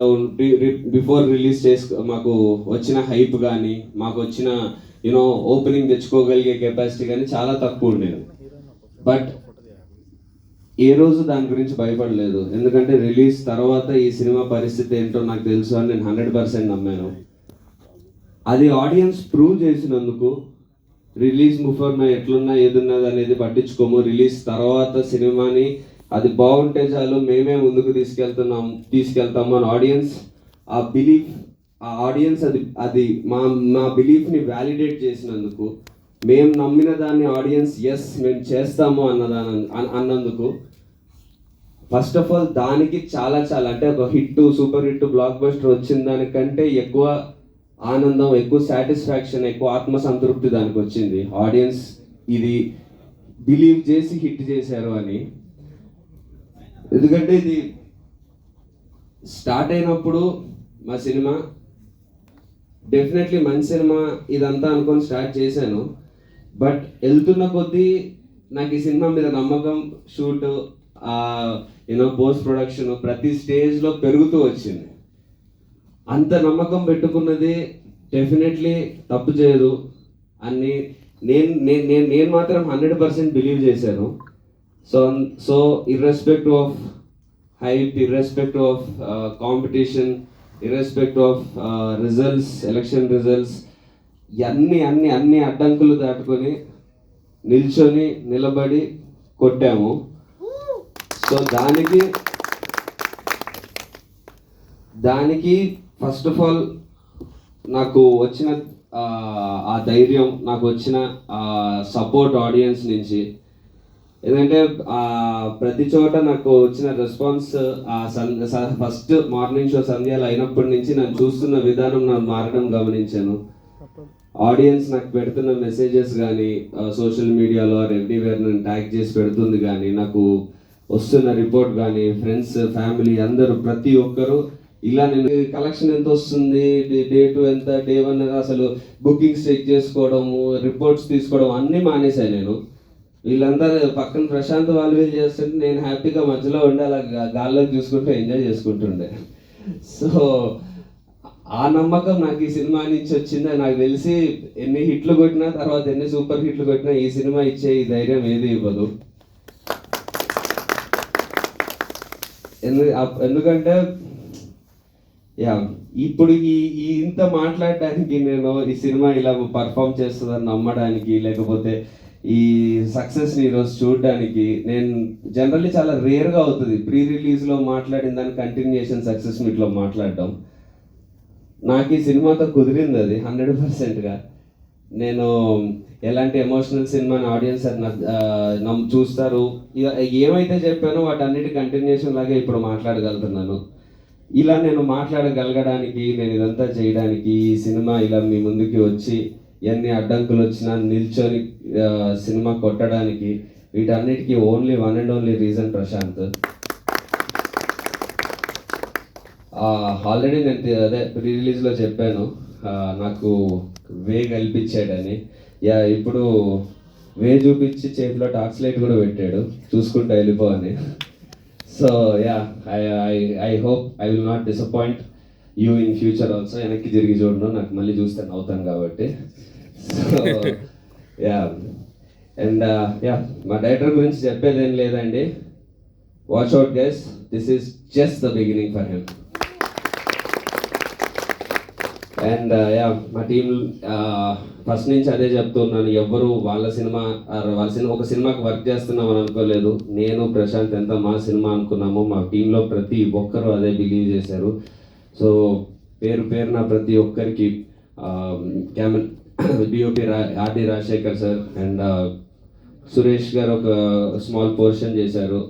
Before release చేసుకో మాకు వచ్చిన హైప్ కానీ మాకు వచ్చిన యూనో ఓపెనింగ్ తెచ్చుకోగలిగే కెపాసిటీ కానీ చాలా తక్కువ ఉండేది. బట్ ఏ రోజు దాని గురించి భయపడలేదు. ఎందుకంటే రిలీజ్ తర్వాత ఈ సినిమా పరిస్థితి ఏంటో నాకు తెలుసు అని నేను హండ్రెడ్ పర్సెంట్ నమ్మాను. అది ఆడియన్స్ ప్రూవ్ చేసినందుకు రిలీజ్ ముఫర్ నా ఎట్లున్నా ఏదున్నది అనేది పట్టించుకోము. రిలీజ్ తర్వాత సినిమాని అది బాగుంటే చాలు మేమే ముందుకు తీసుకెళ్తున్నాం తీసుకెళ్తాము అని ఆడియన్స్ ఆ బిలీఫ్ ఆ ఆడియన్స్ అది అది మా మా బిలీఫ్ని వ్యాలిడేట్ చేసినందుకు మేము నమ్మిన దాన్ని ఆడియన్స్ ఎస్ మేము చేస్తాము అన్నదాని అన్నందుకు ఫస్ట్ ఆఫ్ ఆల్ దానికి చాలా చాలా అంటే ఒక hit super hit blockbuster వచ్చిన దానికంటే ఎక్కువ ఆనందం ఎక్కువ సాటిస్ఫాక్షన్ ఎక్కువ ఆత్మసంతృప్తి దానికి వచ్చింది. ఆడియన్స్ ఇది బిలీవ్ చేసి హిట్ చేశారు అని. ఎందుకంటే ఇది స్టార్ట్ అయినప్పుడు మా సినిమా డెఫినెట్లీ మంచి సినిమా ఇదంతా అనుకొని స్టార్ట్ చేశాను. బట్ వెళ్తున్న కొద్దీ నాకు ఈ సినిమా మీద నమ్మకం షూట్ యూనో పోస్ట్ ప్రొడక్షన్ ప్రతి స్టేజ్లో పెరుగుతూ వచ్చింది. అంత నమ్మకం పెట్టుకున్నది డెఫినెట్లీ తప్పు చేయదు. అని నేను నేను నేను నేను మాత్రం హండ్రెడ్ పర్సెంట్ బిలీవ్ చేశాను. So so irrespective of hype irrespective of competition irrespective of results election results అన్ని అన్ని అన్ని అడ్డంకులు దాటుకొని నిల్చొని నిలబడి కొట్టాము. సో దానికి దానికి ఫస్ట్ ఆఫ్ ఆల్ నాకు వచ్చిన ఆ, ఆ ధైర్యం నాకు వచ్చిన సపోర్ట్ ఆడియన్స్ నుంచి ఎందుకంటే ప్రతి చోట నాకు వచ్చిన రెస్పాన్స్ ఫస్ట్ మార్నింగ్ షో సంధ్యాలు అయినప్పటి నుంచి నేను చూస్తున్న విధానం నాకు మారడం గమనించాను. ఆడియన్స్ నాకు పెడుతున్న మెసేజెస్ కానీ సోషల్ మీడియాలో ఎవ్రీవేర్ నన్ను ట్యాగ్ చేసి పెడుతుంది కానీ నాకు వస్తున్న రిపోర్ట్ కానీ ఫ్రెండ్స్ ఫ్యామిలీ అందరూ ప్రతి ఒక్కరు ఇలా నేను కలెక్షన్ ఎంత వస్తుంది డే టు ఎంత డే వన్ అసలు బుకింగ్స్ చెక్ చేసుకోవడము రిపోర్ట్స్ తీసుకోవడం అన్నీ మానేశాను నేను. వీళ్ళందరూ పక్కన ప్రశాంత్ వాళ్ళు వీళ్ళు చేస్తుంటే నేను హ్యాపీగా మధ్యలో ఉండి అలా గాల్లోకి చూసుకుంటూ ఎంజాయ్ చేసుకుంటుండే. సో ఆ నమ్మకం నాకు ఈ సినిమా నుంచి వచ్చింది. నాకు తెలిసి ఎన్ని హిట్లు కొట్టినా తర్వాత ఎన్ని సూపర్ హిట్లు కొట్టినా ఈ సినిమా ఇచ్చే ఈ ధైర్యం ఏది ఇవ్వదు. ఎందుకంటే యా ఇప్పుడు ఈ ఈ ఇంత మాట్లాడడానికి నేను ఈ సినిమా ఇలా పర్ఫామ్ చేస్తుందని నమ్మడానికి లేకపోతే ఈ సక్సెస్ని ఈరోజు చూడడానికి నేను జనరల్లీ చాలా రేర్గా అవుతుంది. ప్రీ రిలీజ్లో మాట్లాడిన దాని కంటిన్యూషన్ సక్సెస్ మీట్లో మాట్లాడడం. నాకు ఈ సినిమాతో కుదిరింది అది హండ్రెడ్ పర్సెంట్గా నేను ఎలాంటి ఎమోషనల్ సినిమాని ఆడియన్స్ నమ్ చూస్తారు. ఇక ఏమైతే చెప్పానో వాటన్నిటి కంటిన్యూషన్ లాగే ఇప్పుడు మాట్లాడగలుగుతున్నాను. ఇలా నేను మాట్లాడగలగడానికి నేను ఇదంతా చేయడానికి ఈ సినిమా ఇలా మీ ముందుకి వచ్చి ఎన్ని అడ్డంకులు వచ్చినా నిల్చొని సినిమా కొట్టడానికి వీటన్నిటికీ only one and only reason Prashanth. Already నేను అదే ప్రీ రిలీజ్లో చెప్పాను. నాకు వే కల్పించాడని. యా ఇప్పుడు వే చూపించి చేతిలో టాక్స్ లైట్ కూడా పెట్టాడు. చూసుకుంటా వెళ్ళిపో అని. So ya I I I hope I will not disappoint. You in future also వెనక్కి తిరిగి చూడను నాకు మళ్ళీ చూస్తే నవ్వుతాను కాబట్టి. సో యా అండ్ యా మా డైరెక్టర్ గురించి చెప్పేది ఏం లేదండి watch out guys this is just the beginning for him and ya మా టీం ఫస్ట్ uh, నుంచి అదే చెప్తున్నాను. ఎవ్వరు వాళ్ళ సినిమా వాళ్ళ సినిమా ఒక సినిమాకి వర్క్ చేస్తున్నాం అని అనుకోలేదు. నేను ప్రశాంత్ ఎంత మా సినిమా అనుకున్నామో మా టీంలో ప్రతి ఒక్కరూ అదే బిలీవ్ చేశారు. సో పేరు పేరున ప్రతి ఒక్కరికి క్యామెన్ డిఓపి రా R D Rajasekhar sir and Suresh garu ఒక స్మాల్ పోర్షన్ చేశారు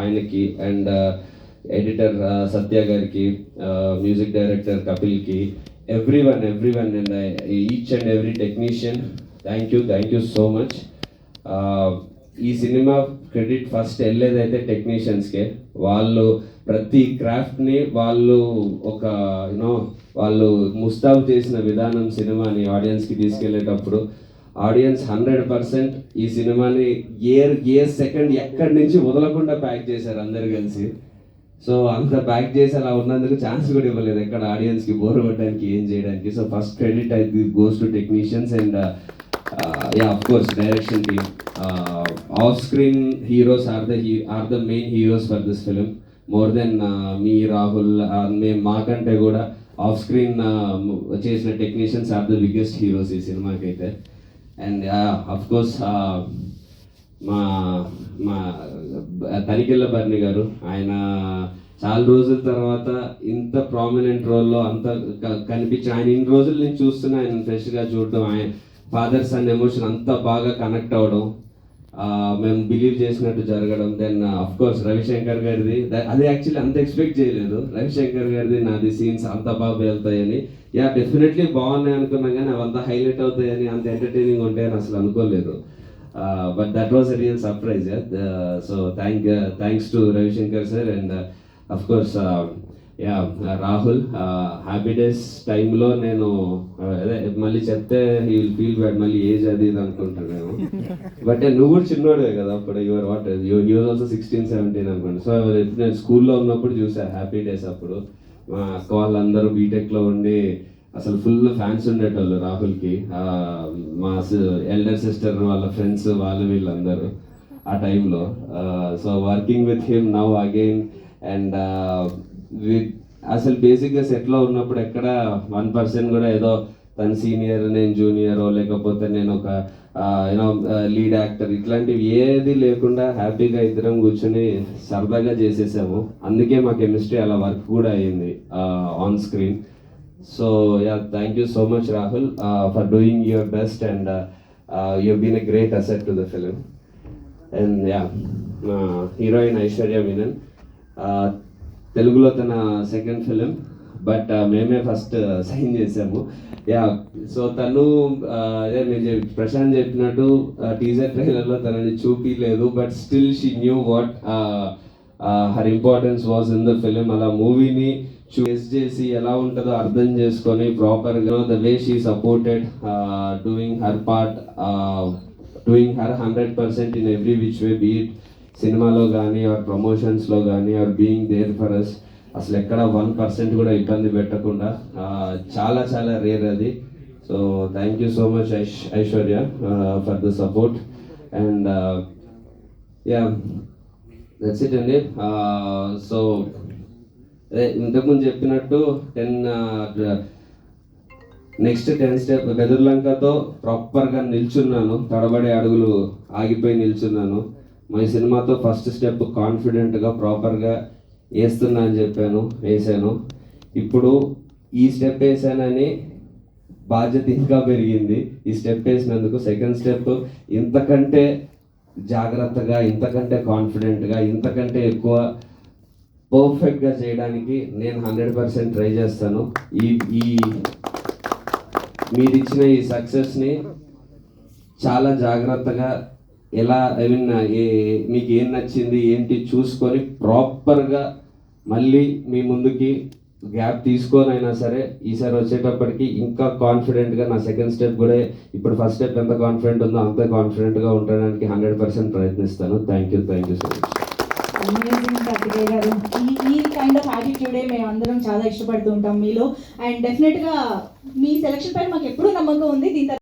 ఆయనకి అండ్ ఎడిటర్ సత్య గారికి music director కపిల్కి every one every one and each and every technician thank you thank you so much. ఈ సినిమా క్రెడిట్ ఫస్ట్ వెళ్ళేదైతే టెక్నీషియన్స్కే వాళ్ళు ప్రతి క్రాఫ్ట్ని వాళ్ళు ఒక యూనో వాళ్ళు ముస్తాబ్ చేసిన విధానం సినిమాని ఆడియన్స్కి తీసుకెళ్ళేటప్పుడు ఆడియన్స్ హండ్రెడ్ పర్సెంట్ ఈ సినిమాని ఏ ఏ సెకండ్ ఎక్కడి నుంచి వదలకుండా ప్యాక్ చేశారు అందరు కలిసి. సో అంత ప్యాక్ చేసి అలా ఉన్నందుకు ఛాన్స్ కూడా ఇవ్వలేదు ఎక్కడ ఆడియన్స్కి బోర్ కొట్టడానికి ఏం చేయడానికి. So first credit I goes to technicians and ya of course direction team off screen heroes are the he are the main heroes for this film more than me Rahul మేము మాకంటే కూడా off screen uh, చేసిన technicians are the biggest heroes ఈ సినిమాకి అయితే. And of course మా మా తనికెళ్ళ బర్ణి గారు ఆయన చాలా రోజుల తర్వాత ఇంత ప్రామినెంట్ రోల్లో అంత కనిపించి ఆయన ఇన్ని రోజులు నేను చూస్తున్నా ఆయన ఫ్రెష్గా చూడడం ఆయన ఫాదర్ సన్ ఎమోషన్ అంత బాగా కనెక్ట్ అవ్వడం మేము బిలీవ్ చేసినట్టు జరగడం దెన్ అఫ్ కోర్స్ రవిశంకర్ గారిది అది యాక్చువల్లీ అంత ఎక్స్పెక్ట్ చేయలేదు. రవిశంకర్ గారిది నాది సీన్స్ అంత బాగా వెళ్తాయని. యా డెఫినెట్లీ బాగున్నాయి అనుకున్నాం కానీ అవంతా హైలైట్ అవుతాయని అంత ఎంటర్టైనింగ్ ఉంటాయని అసలు అనుకోలేదు. But that was real surprise so thank thanks to Ravishankar sir and of course ya Rahul happy days టైంలో నేను uh, అదే మళ్ళీ చెప్తే హీ విల్ ఫీల్ బ్యాడ్ మళ్ళీ ఏజ్ అది ఇది అనుకుంటాను బట్ నువ్వు కూడా చిన్నోడే కదా అప్పుడు your what your also sixteen seventeen అనుకోండి. సో నేను స్కూల్లో ఉన్నప్పుడు చూసా హ్యాపీ డేస్ అప్పుడు. మా అక్క వాళ్ళందరూ బీటెక్లో ఉండి అసలు ఫుల్ ఫ్యాన్స్ ఉండేటోళ్ళు రాహుల్కి మా ఎల్డర్ సిస్టర్ వాళ్ళ ఫ్రెండ్స్ వాళ్ళు వీళ్ళందరూ ఆ టైంలో so working with him now again and అసలు బేసిక్గా సెట్లో ఉన్నప్పుడు ఎక్కడ వన్ పర్సన్ కూడా ఏదో తను సీనియర్ నేను జూనియరో లేకపోతే నేను ఒక యూనో లీడ్ యాక్టర్ ఇట్లాంటివి ఏది లేకుండా హ్యాపీగా ఇద్దరం కూర్చొని సరదాగా చేసేసాము. అందుకే మా కెమిస్ట్రీ అలా వర్క్ కూడా అయింది on screen so ya thank you so much Rahul for doing your best and you been a great asset to the film and ya heroine Aishwarya Menon తెలుగులో తన సెకండ్ ఫిలిం బట్ మేమే first sign uh, చేసాము. Yeah so తను uh, అదే మీరు ప్రశాంత్ చెప్పినట్టు uh, teaser ట్రైలర్లో తనని చూపించలేదు but still she knew what her importance was in the film అలా మూవీని చూస్ చేసి ఎలా ఉంటుందో అర్థం చేసుకొని ప్రాపర్గా the way she supported doing her part doing her hundred percent in every which way beat సినిమాలో కానీ ఆర్ ప్రమోషన్స్లో కానీ or being there for us అసలు ఎక్కడ వన్ పర్సెంట్ కూడా ఇబ్బంది పెట్టకుండా చాలా చాలా రేర్ అది. So thank you so much Aish Aishwarya for the support and ya that's it అండి సో అదే ఇంతకుముందు చెప్పినట్టు టెన్ నెక్స్ట్ టెన్ స్టెప్ బెదుర్లంకతో ప్రాపర్గా నిల్చున్నాను. తడబడే అడుగులు ఆగిపోయి నిల్చున్నాను. మా సినిమాతో ఫస్ట్ స్టెప్ కాన్ఫిడెంట్గా ప్రాపర్గా వేస్తున్నా అని చెప్పాను వేసాను ఇప్పుడు ఈ స్టెప్ వేసానని బాధ్యత ఇంకా పెరిగింది. ఈ స్టెప్ వేసినందుకు సెకండ్ స్టెప్ ఇంతకంటే జాగ్రత్తగా ఇంతకంటే కాన్ఫిడెంట్గా ఇంతకంటే ఎక్కువ పర్ఫెక్ట్గా చేయడానికి నేను హండ్రెడ్ పర్సెంట్ ట్రై చేస్తాను. ఈ ఈ మీరు ఇచ్చిన ఈ సక్సెస్ని చాలా జాగ్రత్తగా ఎలా ఐ మీన్ ఏ మీకు ఏం నచ్చింది ఏంటి చూసుకొని ప్రాపర్గా మళ్ళీ మీ ముందుకి గ్యాప్ తీసుకొని సరే ఈసారి వచ్చేటప్పటికి ఇంకా కాన్ఫిడెంట్గా నా సెకండ్ స్టెప్ కూడా ఇప్పుడు ఫస్ట్ స్టెప్ ఎంత కాన్ఫిడెంట్ ఉందో అంత కాన్ఫిడెంట్గా ఉండడానికి హండ్రెడ్ పర్సెంట్ ప్రయత్నిస్తాను. Thank you thank you so much ఈ ఈ కైండ్ ఆఫ్ యాటిట్యూడే మేము అందరం చాలా ఇష్టపడుతూ ఉంటాం మీలో. అండ్ డెఫినెట్గా మీ సెలక్షన్ పైన మాకు ఎప్పుడూ నమ్మకం ఉంది. దీని